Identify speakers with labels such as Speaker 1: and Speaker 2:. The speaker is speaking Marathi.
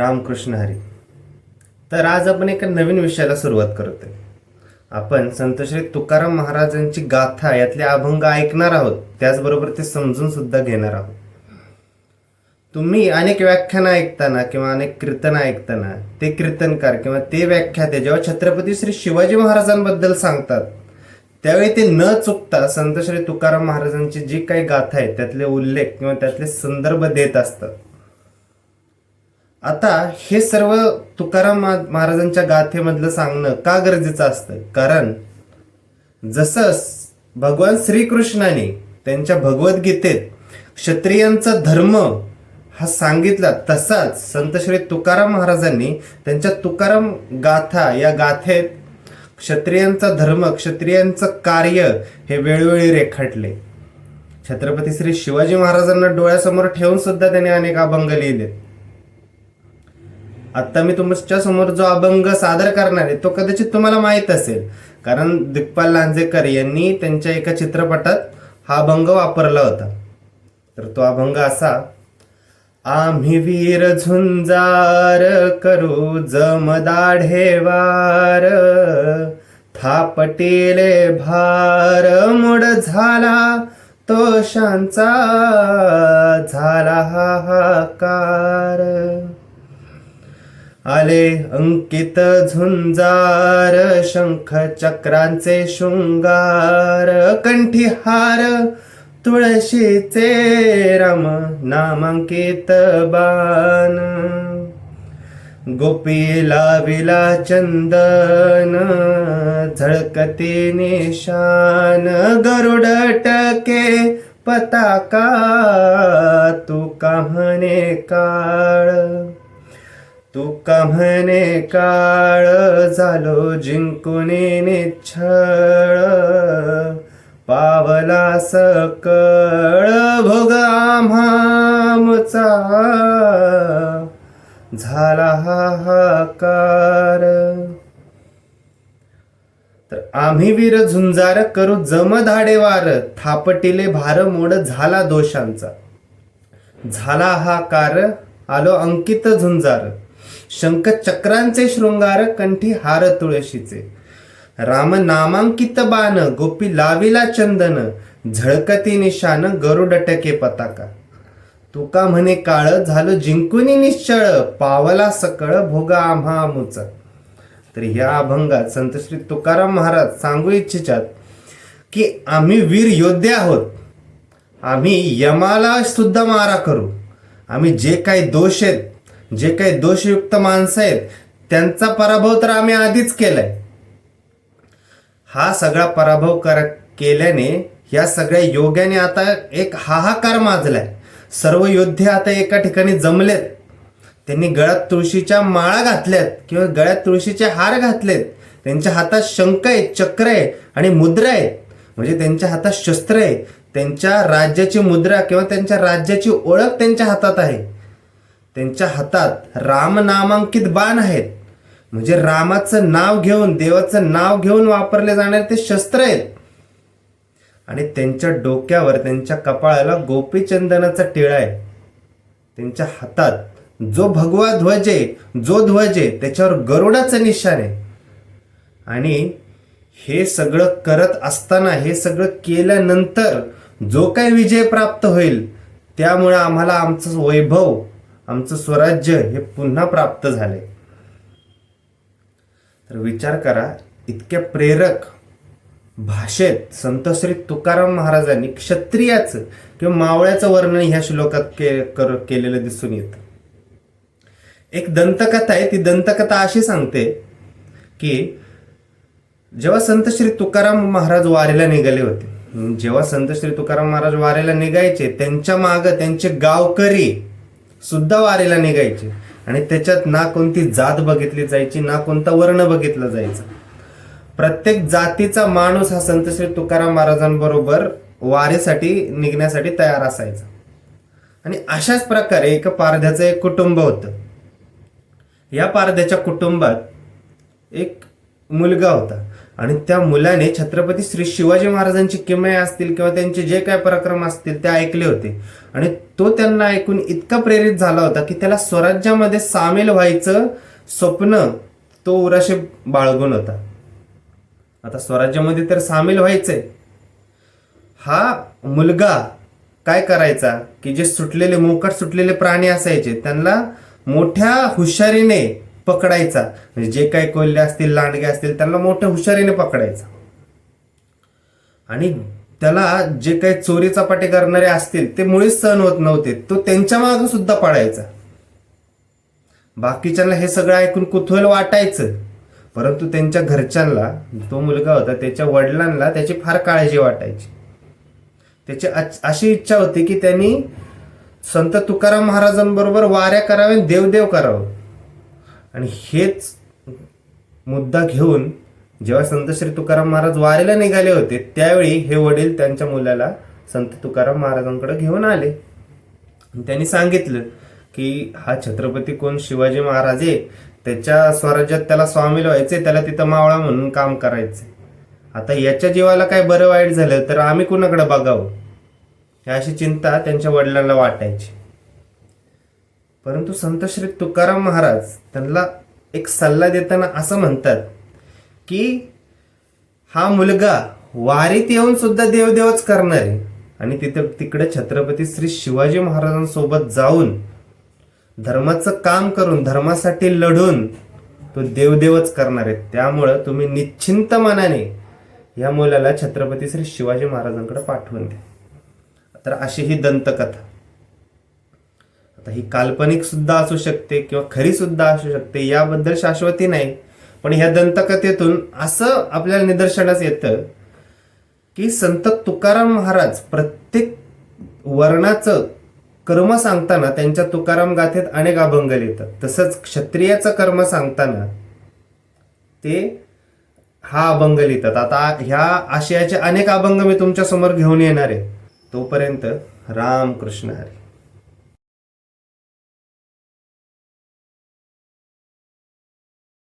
Speaker 1: रामकृष्ण हरी. तर आज आपण एका नवीन विषयाला सुरुवात करतोय. आपण संत श्री तुकाराम महाराजांची गाथा यातले अभंग ऐकणार आहोत. त्याचबरोबर ते समजून सुद्धा घेणार आहोत. तुम्ही अनेक व्याख्यानं ऐकताना किंवा अनेक कीर्तन ऐकताना ते कीर्तनकार किंवा ते व्याख्याते जेव्हा छत्रपती श्री शिवाजी महाराजांबद्दल सांगतात त्यावेळी ते न चुकता संत श्री तुकाराम महाराजांची जी काही गाथा आहेत त्यातले उल्लेख किंवा त्यातले संदर्भ देत असतात. आता हे सर्व तुकाराम महाराजांच्या गाथेमधलं सांगणं का गरजेचं असतं? कारण जसं भगवान श्रीकृष्णाने त्यांच्या भगवद्गीतेत क्षत्रियांचा धर्म हा सांगितला तसाच संत श्री तुकाराम महाराजांनी त्यांच्या तुकाराम गाथा या गाथेत क्षत्रियांचा धर्म क्षत्रियांचं कार्य हे वेळोवेळी रेखाटले. छत्रपती श्री शिवाजी महाराजांना डोळ्यासमोर ठेवून सुद्धा त्यांनी अनेक अभंग लिहिले आता मी तुमच्यासमोर जो अभंग सादर करणार आहे तो कदाचित तुम्हाला माहीत असेल. कारण दिग्पाल लांजेकर यांनी त्यांच्या एका चित्रपटात हा अभंग वापरला होता. तर तो अभंग असा आम्ही वीर झुंजार करू जमदाढे वार थापटिले भार मुड झाला तोशांचा झाला हाहाकार आले अंकित झुंजार शंख चक्रांचे शृंगार कंठीहार तुळशीचे राम नामांकित बाण. गोपी लाविला चंदन झळकती निशान गरुड टके पताका तू का म्हणे काळ? तू का म्हणे काळ झालो जिंकून निच्छळ. पावला सकळ भोग आम्हामुचा झाला हाहाकार तर आम्ही वीर झुंजार करू जमधाडे वार थापटिले भार मोड झाला दोषांचा. झाला हा कार आलो अंकित झुंजार. शंख चक्रांचे शृंगार कंठी हार तुळशीचे. राम नामांकित बाण गोपी लाविला चंदन झळकती निशान गरुड टके पताका. तुका म्हणे काळ झालं जिंकुनी निश्चळ पावला सकळ भोगा आम्हा मुचा. तर या अभंगात संत श्री तुकाराम महाराज सांगू इच्छितात की आम्ही वीर योद्धे आहोत. आम्ही यमाला सुद्धा मारा करू. आम्ही जे काही दोष आहेत जे काही दोषयुक्त माणसं आहेत त्यांचा पराभव तर आम्ही आधीच केलाय. हा सगळा पराभव कर केल्याने या सगळ्या योग्याने आता एक हाहाकार माजलाय. सर्व योद्धे आता एका ठिकाणी जमलेत. त्यांनी गळ्यात तुळशीच्या माळा घातल्यात किंवा गळ्यात तुळशीचे हार घातलेत. त्यांच्या हातात शंख आहे चक्र आहे आणि मुद्रा आहेत. म्हणजे त्यांच्या हातात शस्त्र आहे त्यांच्या राज्याची मुद्रा किंवा त्यांच्या राज्याची ओळख त्यांच्या हातात आहे. त्यांच्या हातात रामनामांकित बाण आहेत. म्हणजे रामाचं नाव घेऊन देवाचं नाव घेऊन वापरले जाणारे ते शस्त्र आहेत. आणि त्यांच्या डोक्यावर त्यांच्या कपाळाला गोपीचंदनाचा टिळा आहे. त्यांच्या हातात जो भगवा ध्वज आहे जो ध्वज आहे त्याच्यावर गरुडाचं निशाण आहे. आणि हे सगळं करत असताना हे सगळं केल्यानंतर जो काही विजय प्राप्त होईल त्यामुळे आम्हाला आमचं वैभव आमचं स्वराज्य हे पुन्हा प्राप्त झालंय तर विचार करा इतक्या प्रेरक भाषेत संत श्री तुकाराम महाराजांनी क्षत्रियाचं किंवा मावळ्याचं वर्णन ह्या श्लोकात के कर केलेलं दिसून येतं. एक दंतकथा आहे ती दंतकथा अशी सांगते की जेव्हा संत श्री तुकाराम महाराज वारीला निघाले होते जेव्हा संत श्री तुकाराम महाराज वारीला निघायचे त्यांच्या मागं त्यांचे गावकरी सुद्धा वारेला निघायचे. आणि त्याच्यात ना कोणती जात बघितली जायची ना कोणता वर्ण बघितला जायचा. प्रत्येक जातीचा माणूस हा संत श्री तुकाराम महाराजांबरोबर वारेसाठी निघण्यासाठी तयार असायचा. आणि अशाच प्रकारे एका पारध्याचं एक कुटुंब होतं. या पारध्याच्या कुटुंबात एक मुलगा होता. आणि त्या मुलाने छत्रपती श्री शिवाजी महाराजांची किमया असतील किंवा त्यांचे जे काय पराक्रम असतील ते ऐकले होते. आणि तो त्यांना ऐकून इतका प्रेरित झाला होता की त्याला स्वराज्यामध्ये सामील व्हायचं स्वप्न तो उराशे बाळगून होता. आता स्वराज्यामध्ये तर सामील व्हायचंय. हा मुलगा काय करायचा की जे सुटलेले मोकट सुटलेले प्राणी असायचे त्यांना मोठ्या हुशारीने पकडायचा. म्हणजे जे काही कोल्हे असतील लांडगे असतील त्यांना मोठ्या हुशारीने पकडायचा. आणि त्याला जे काही चोरी चपाटे करणारे असतील ते मुळीच सहन होत नव्हते. तो त्यांच्या मागे सुद्धा पडायचा. बाकीच्यांना हे सगळं ऐकून कुतूहल वाटायचं. परंतु त्यांच्या घरच्यांना तो मुलगा होता त्याच्या वडिलांना त्याची फार काळजी वाटायची. त्याची अशी इच्छा होती की त्यांनी संत तुकाराम महाराजांबरोबर वाऱ्या कराव्या देवदेव करावं. आणि हेच मुद्दा घेऊन जेव्हा संत श्री तुकाराम महाराज वारेला निघाले होते त्यावेळी हे वडील त्यांच्या मुलाला संत तुकाराम महाराजांकडे घेऊन आले. त्यांनी सांगितलं की हा छत्रपती कोण? शिवाजी महाराज आहे. त्याच्या स्वराज्यात त्याला स्वामी व्हायचे त्याला तिथं मावळा म्हणून काम करायचे. आता याच्या जीवाला काय बरं वाईट झालं तर आम्ही कुणाकडे बघावं? अशी चिंता त्यांच्या वडिलांना वाटायची. परंतु संत श्री तुकाराम महाराज त्यांना एक सल्ला देताना असं म्हणतात की हा मुलगा वारीत येऊन सुद्धा देवदेवच करणार आहे. आणि तिथं तिकडे छत्रपती श्री शिवाजी महाराजांसोबत जाऊन धर्माचं काम करून धर्मासाठी लढून तो देवदेवच करणार आहे. त्यामुळं तुम्ही निश्चिंत मनाने या मुलाला छत्रपती श्री शिवाजी महाराजांकडे पाठवून द्या. तर अशी ही दंतकथा. आता ही काल्पनिक सुद्धा असू शकते किंवा खरी सुद्धा असू शकते याबद्दल शाश्वती नाही. पण ह्या दंतकथेतून असं आपल्याला निदर्शनास येतं की संत तुकाराम महाराज प्रत्येक वर्णाचं कर्म सांगताना त्यांच्या तुकाराम गाथेत अनेक अभंग लिहितात. तसंच क्षत्रियाचं कर्म सांगताना ते हा अभंग लिहितात. आता ह्या आशयाचे अनेक अभंग मी तुमच्यासमोर घेऊन येणार आहे. तोपर्यंत राम कृष्ण हरी.